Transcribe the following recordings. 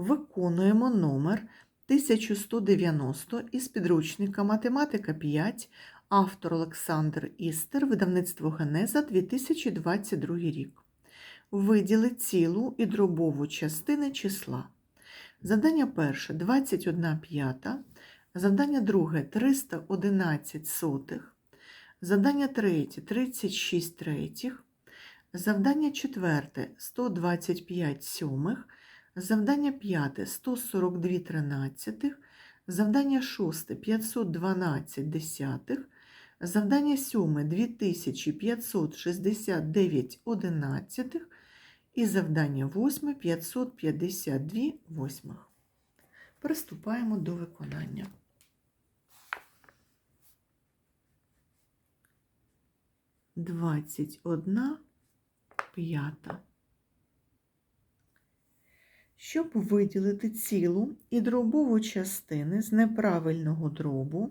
Виконуємо номер 1190 із підручника Математика 5, автор Олександр Істер, видавництво Генеза 2022 рік. Виділи цілу і дробову частини числа. Завдання перше 21 п'ята, завдання друге 311 сотих, завдання третє 36 третіх, завдання четверте 125 сьомих, Завдання п'яте 142 тринадцятих, завдання шосте 512 десятих, завдання сьоме 2569 одинадцятих і завдання восьме 552 восьмих. Приступаємо до виконання. Двадцять одна п'ята. Щоб виділити цілу і дробову частини з неправильного дробу,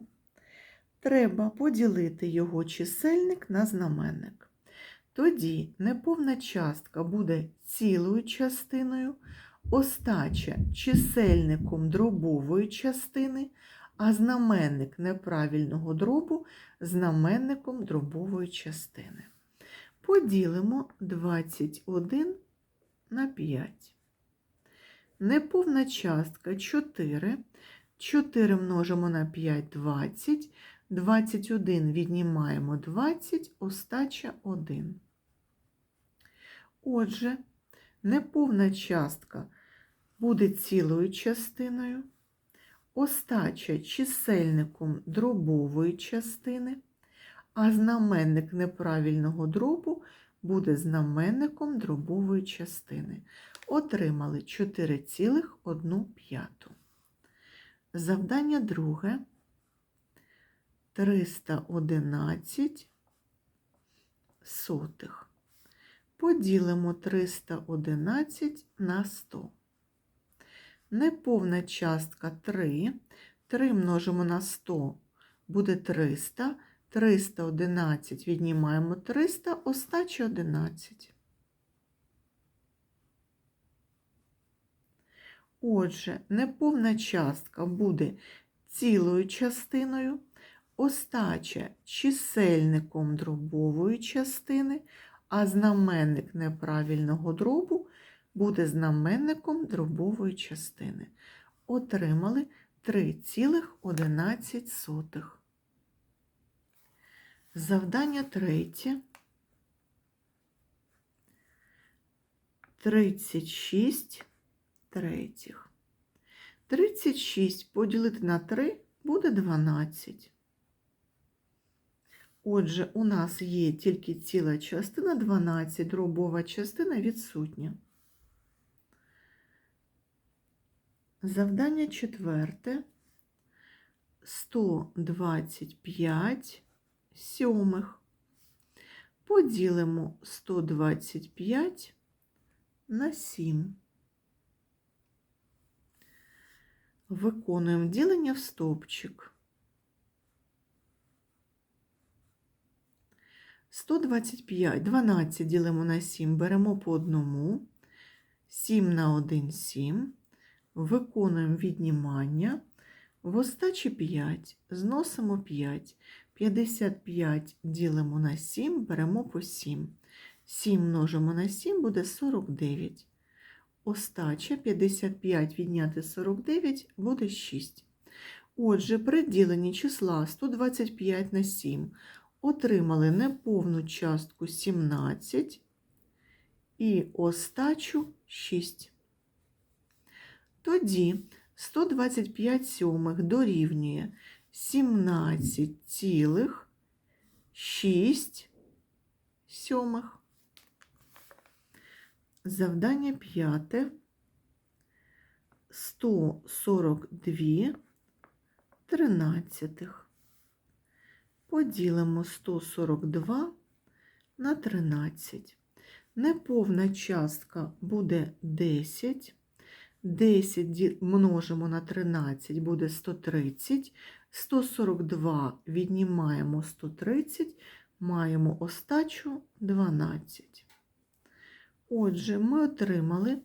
треба поділити його чисельник на знаменник. Тоді неповна частка буде цілою частиною, остача чисельником дробової частини, а знаменник неправильного дробу знаменником дробової частини. Поділимо 21 на 5. Неповна частка 4. 4 множимо на 5 20. 21 віднімаємо 20, остача 1. Отже, неповна частка буде цілою частиною, остача чисельником дробової частини, а знаменник неправильного дробу буде знаменником дробової частини отримали 4,1 п'яту. Завдання друге 311 сотих. Поділимо 311 на 100. Неповна частка 3. 3 множимо на 100 буде 300. 311 віднімаємо 300, остача 11. Отже, неповна частка буде цілою частиною, остача чисельником дробової частини, а знаменник неправильного дробу буде знаменником дробової частини. Отримали 3,11. Завдання третє. 36 третіх. 36 поділити на 3 буде 12. Отже, у нас є тільки ціла частина 12, дробова частина відсутня. Завдання четверте. 125 сьомих. Поділимо 125 на 7. Виконуємо ділення в стовпчик. 125, 12 ділимо на 7, беремо по одному, 7 на 1 – 7, виконуємо віднімання, в остачі 5, зносимо 5, 55 ділимо на 7, беремо по 7, 7 множимо на 7 буде 49. Остача 55 відняти 49 буде 6. Отже, при діленні числа 125 на 7 отримали неповну частку 17 і остачу 6. Тоді 125 сьомих дорівнює 17,6 сьомих. Завдання п'яте 142 тринадцятих. Поділимо 142 на 13. Неповна частка буде 10. 10 множимо на 13 буде 130. 142 віднімаємо 130, маємо остачу 12. Отже, ми отримали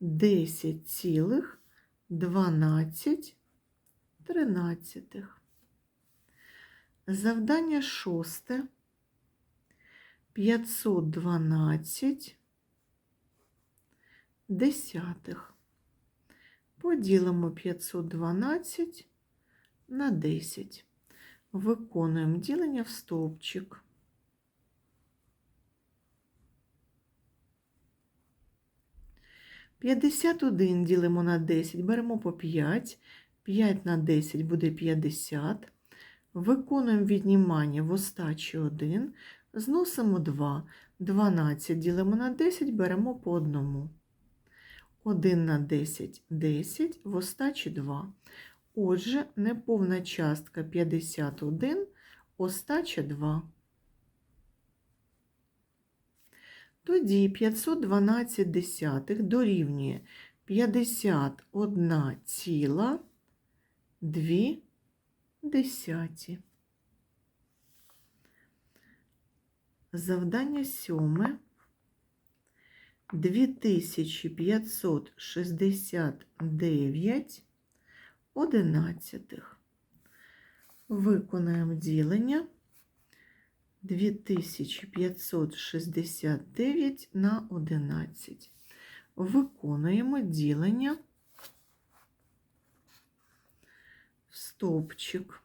10 цілих 12 тринадцятих. Завдання шосте. 512 десятих. Поділимо 512 на 10. Виконуємо ділення в стовпчик. П'ятдесят один ділимо на 10, беремо по 5. 5 на 10 буде 50. Виконуємо віднімання в остачі 1. Зносимо 2. 12 ділимо на 10, беремо по одному. 1 на 10 – 10, в остачі 2. Отже, неповна частка 51, остача 2. Тоді 512 десятих дорівнює 51 ціла 2 десяті. Завдання сьоме. 2569 одинадцятих. Виконаємо ділення 2569 на 11. Виконуємо ділення в стовпчик.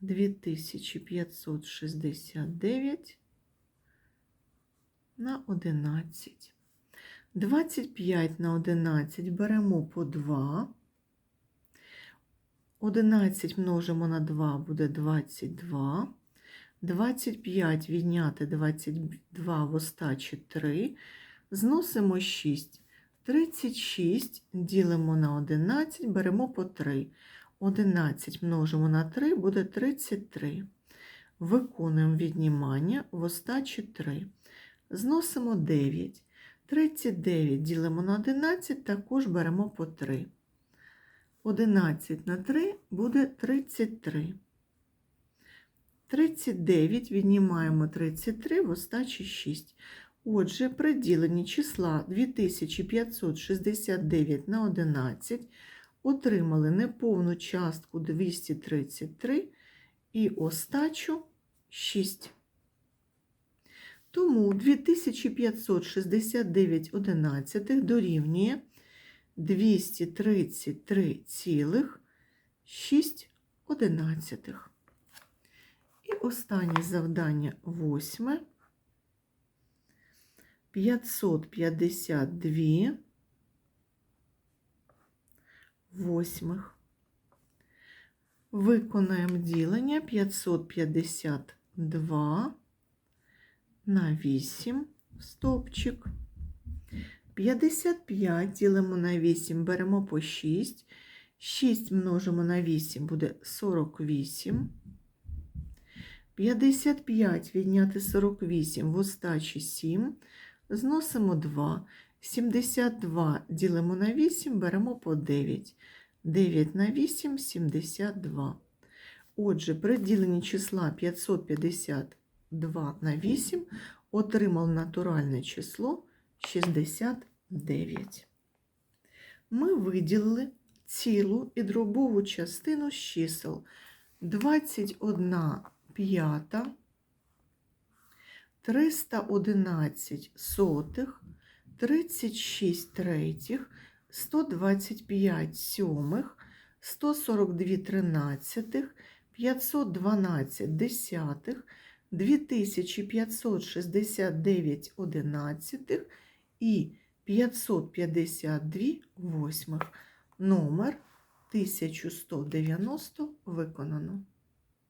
2569 на 11. 25 на 11 беремо по 2. 11 множимо на 2 буде 22. 25 відняти 22 в остачі 3. Зносимо 6. 36 ділимо на 11, беремо по 3. 11 множимо на 3 буде 33. Виконуємо віднімання в остачі 3. Зносимо 9. 39 ділимо на 11, також беремо по 3. 11 на 3 буде 33. 39 віднімаємо 33 в остачі 6. Отже, при діленні числа 2569 на 11 отримали неповну частку 233 і остачу 6. Тому 2569 одинадцятих дорівнює 233,6 одинадцятих. І останнє завдання восьме. 552 восьмих. Виконаємо ділення 552 на 8 стовпчик. 55 ділимо на 8, беремо по 6. 6 множимо на 8 буде 48. 55 відняти 48 в остачі 7. Зносимо 2. 72 ділимо на 8, беремо по 9. 9 на 8 72. Отже, при діленні числа 552 на 8 отримав натуральне число 69. Ми виділили цілу і дробову частину з чисел 21 п'ята, 311 сотих, 36 третіх, 125 сьомих, 142 тринадцятих, 512 десятих, 2569 одинадцятих і 552 восьмих. Номер 1190 виконано.